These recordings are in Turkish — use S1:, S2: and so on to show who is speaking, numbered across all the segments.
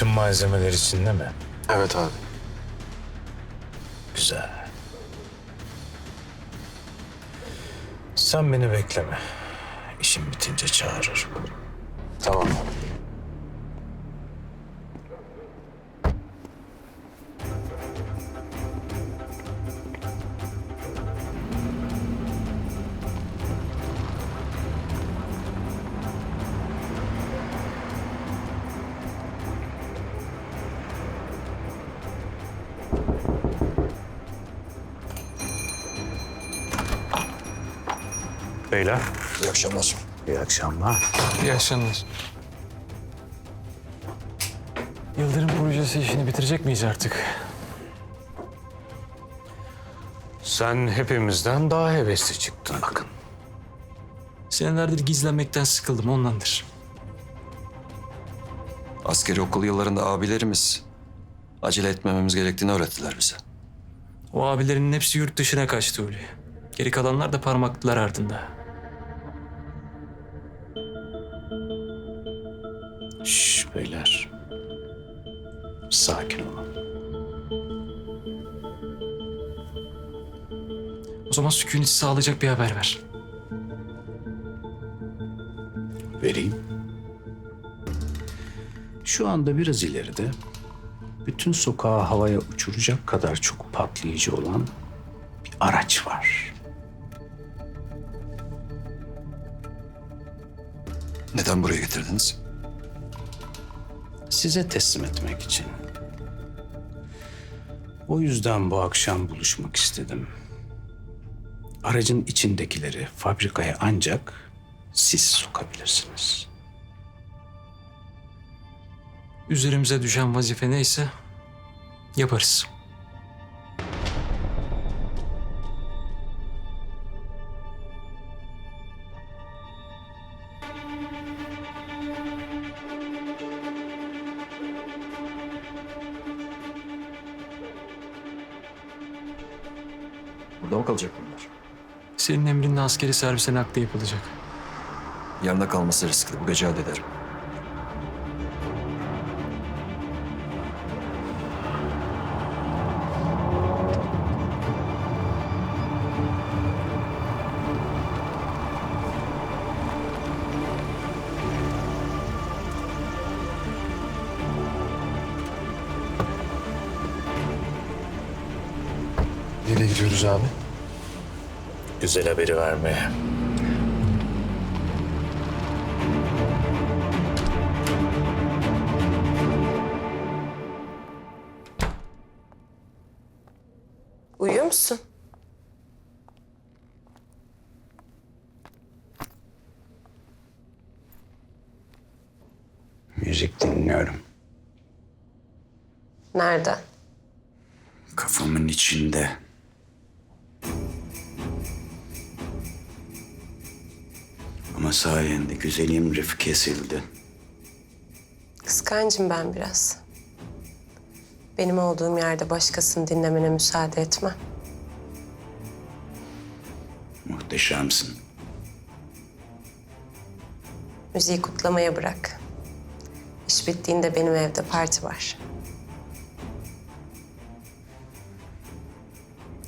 S1: Bütün malzemeler içinde mi?
S2: Evet abi.
S1: Güzel. Sen beni bekleme. İşim bitince çağırırım.
S2: Tamam.
S1: Beyler.
S2: İyi akşamlar.
S1: İyi akşamlar.
S3: İyi akşamlar. Yıldırım projesi işini bitirecek miyiz artık?
S1: Sen hepimizden daha hevesli çıktın bakın.
S3: Senelerdir gizlenmekten sıkıldım ondandır.
S4: Askeri okul yıllarında abilerimiz acele etmememiz gerektiğini öğrettiler bize.
S3: O abilerinin hepsi yurt dışına kaçtı Uli. Geri kalanlar da parmaklılar ardında.
S1: Şş beyler. Sakin olun.
S3: O zaman sükuneti sağlayacak bir haber ver.
S1: Vereyim. Şu anda biraz ileride bütün sokağı havaya uçuracak kadar çok patlayıcı olan bir araç var.
S4: Neden buraya getirdiniz?
S1: Size teslim etmek için. O yüzden bu akşam buluşmak istedim. Aracın içindekileri fabrikaya ancak siz sokabilirsiniz.
S3: Üzerimize düşen vazife neyse yaparız.
S4: Burada mı kalacak bunlar?
S3: Senin emrinle askeri servise nakli yapılacak.
S4: Yarına kalması riskli. Bu gece hallederim.
S2: Nereye gidiyoruz abi?
S1: Güzel haberi vermeye.
S5: Uyuyor musun?
S1: Müzik dinliyorum.
S5: Nerede?
S1: Kafamın içinde. Ama sayende güzelim rif kesildi.
S5: Kıskancım ben biraz. Benim olduğum yerde başkasını dinlemene müsaade etmem.
S1: Muhteşemsin.
S5: Müziği kutlamaya bırak. İş bittiğinde benim evde parti var.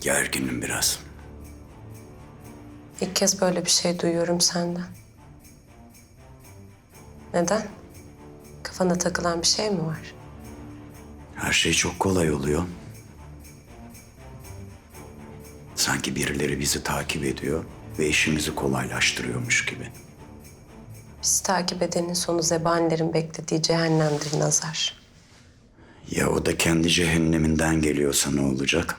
S1: Gerginim biraz.
S5: İlk kez böyle bir şey duyuyorum senden. Neden? Kafana takılan bir şey mi var?
S6: Her şey çok kolay oluyor. Sanki birileri bizi takip ediyor ve işimizi kolaylaştırıyormuş gibi.
S5: Bizi takip edenin sonu zebanilerin beklediği cehennemdir Nazar.
S6: Ya o da kendi cehenneminden geliyorsa ne olacak?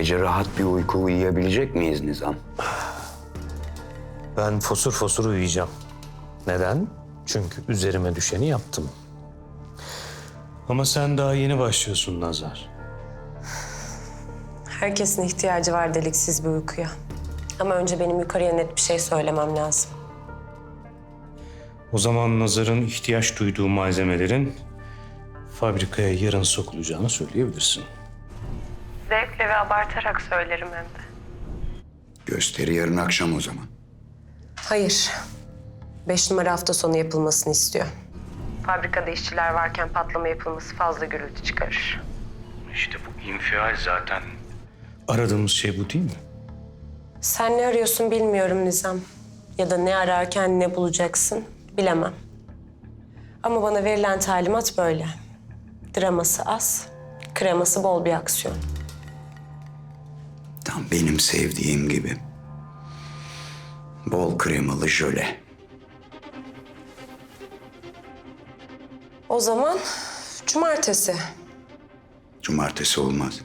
S6: Gece rahat bir uyku uyuyabilecek miyiz Nizam?
S1: Ben fosur fosur uyuyacağım. Neden? Çünkü üzerime düşeni yaptım. Ama sen daha yeni başlıyorsun Nazar.
S5: Herkesin ihtiyacı var deliksiz bir uykuya. Ama önce benim yukarıya net bir şey söylemem lazım.
S1: O zaman Nazar'ın ihtiyaç duyduğu malzemelerin fabrikaya yarın sokulacağını söyleyebilirsin.
S5: Zevkle ve abartarak söylerim hem de.
S6: Gösteri yarın akşam o zaman.
S5: Hayır. Beş numara hafta sonu yapılmasını istiyor. Fabrikada işçiler varken patlama yapılması fazla gürültü çıkarır.
S1: İşte bu infial zaten. Aradığımız şey bu değil mi?
S5: Sen ne arıyorsun bilmiyorum Nizam. Ya da ne ararken ne bulacaksın bilemem. Ama bana verilen talimat böyle. Draması az, kreması bol bir aksiyon.
S6: Tam benim sevdiğim gibi. Bol kremalı jöle.
S5: O zaman cumartesi.
S6: Cumartesi olmaz.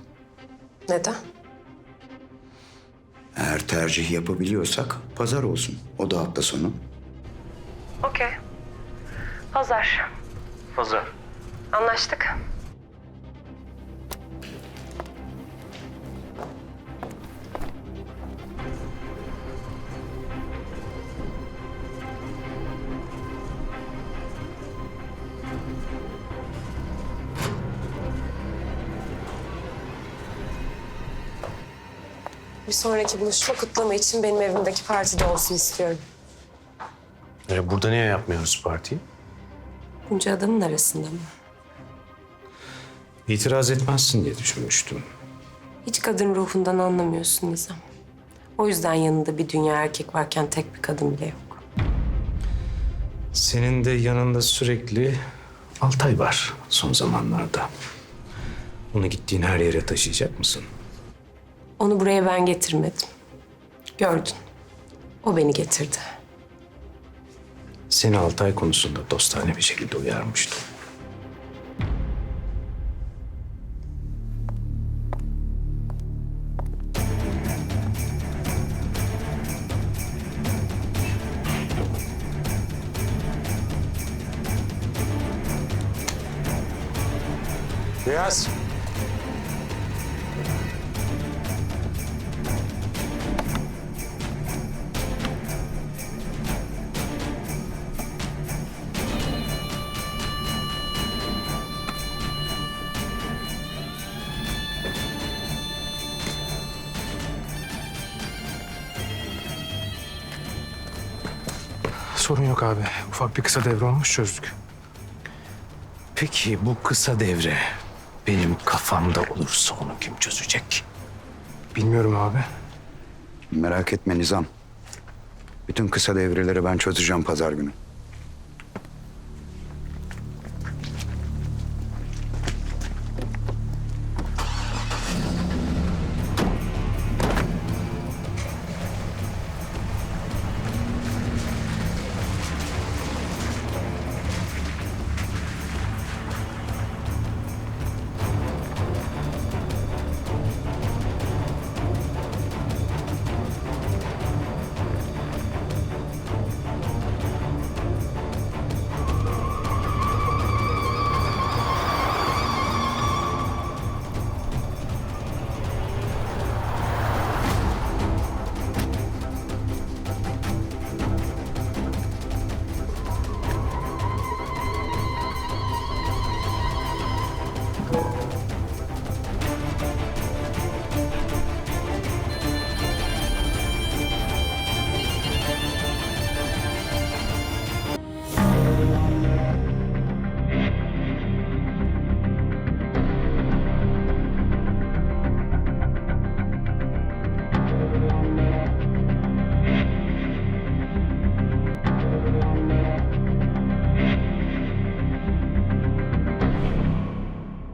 S5: Neden?
S6: Eğer tercih yapabiliyorsak pazar olsun. O da hafta sonu.
S5: Okey. Pazar.
S1: Pazar.
S5: Anlaştık. Bir sonraki buluşma kutlama için benim evimdeki partide olsun istiyorum.
S1: E, burada niye yapmıyoruz partiyi?
S5: Bunca adamın arasında mı?
S1: İtiraz etmezsin diye düşünmüştüm.
S5: Hiç kadın ruhundan anlamıyorsun Nizam. O yüzden yanında bir dünya erkek varken tek bir kadın bile yok.
S1: Senin de yanında sürekli Altay var son zamanlarda. Onu gittiğin her yere taşıyacak mısın?
S5: Onu buraya ben getirmedim. Gördün. O beni getirdi.
S1: Seni Altay konusunda dostane bir şekilde uyarmıştım.
S7: Sorun yok abi. Ufak bir kısa devre olmuş çözdük.
S1: Peki bu kısa devre benim kafamda olursa onu kim çözecek?
S7: Bilmiyorum abi.
S6: Merak etme Nizam. Bütün kısa devreleri ben çözeceğim pazar günü.